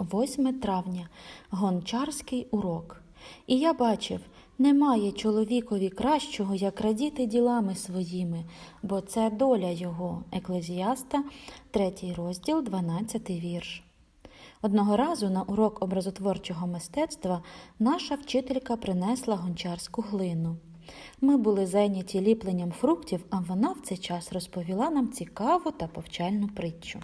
8 травня гончарський урок. І я бачив, немає чоловікові кращого, як радіти ділами своїми, бо це доля його. Еклезіаста, 3 розділ, 12 вірш. Одного разу на урок образотворчого мистецтва наша вчителька принесла гончарську глину. Ми були зайняті ліпленням фруктів, а вона в цей час розповіла нам цікаву та повчальну притчу.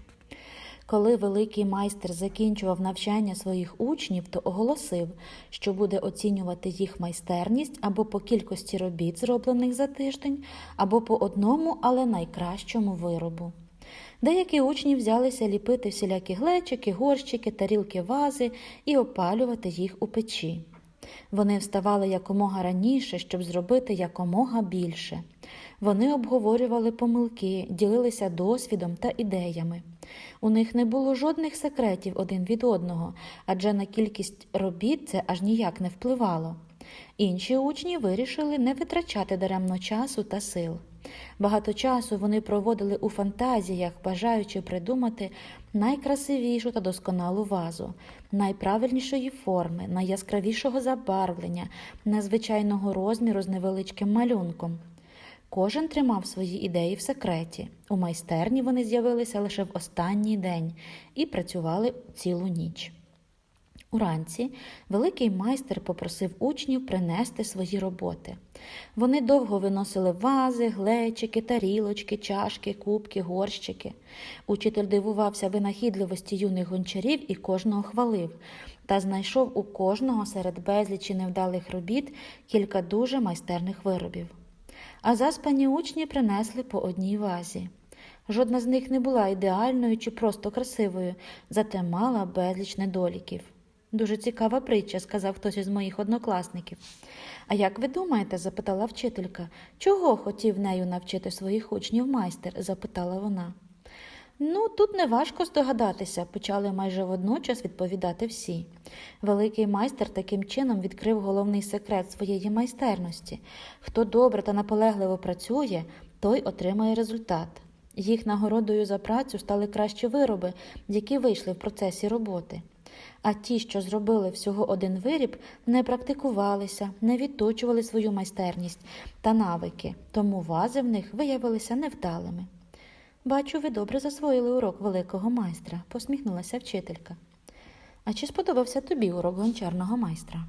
Коли великий майстер закінчував навчання своїх учнів, то оголосив, що буде оцінювати їх майстерність або по кількості робіт, зроблених за тиждень, або по одному, але найкращому виробу. Деякі учні взялися ліпити всілякі глечики, горщики, тарілки, вази і опалювати їх у печі. Вони вставали якомога раніше, щоб зробити якомога більше. Вони обговорювали помилки, ділилися досвідом та ідеями. У них не було жодних секретів один від одного, адже на кількість робіт це аж ніяк не впливало. Інші учні вирішили не витрачати даремно часу та сил. Багато часу вони проводили у фантазіях, бажаючи придумати найкрасивішу та досконалу вазу, найправильнішої форми, найяскравішого забарвлення, незвичайного розміру з невеличким малюнком. Кожен тримав свої ідеї в секреті. У майстерні вони з'явилися лише в останній день і працювали цілу ніч. Уранці великий майстер попросив учнів принести свої роботи. Вони довго виносили вази, глечики, тарілочки, чашки, кубки, горщики. Учитель дивувався винахідливості юних гончарів і кожного хвалив, та знайшов у кожного серед безлічі невдалих робіт кілька дуже майстерних виробів. А заспані учні принесли по одній вазі. Жодна з них не була ідеальною чи просто красивою, зате мала безліч недоліків. Дуже цікава притча, сказав хтось із моїх однокласників. А як ви думаєте, запитала вчителька, чого хотів нею навчити своїх учнів майстер? запитала вона. Ну, тут неважко здогадатися, почали майже водночас відповідати всі. Великий майстер таким чином відкрив головний секрет своєї майстерності. Хто добре та наполегливо працює, той отримає результат. Їх нагородою за працю стали кращі вироби, які вийшли в процесі роботи. А ті, що зробили всього один виріб, не практикувалися, не відточували свою майстерність та навики, тому вази в них виявилися невдалими. Бачу, ви добре засвоїли урок великого майстра, посміхнулася вчителька. А чи сподобався тобі урок гончарного майстра?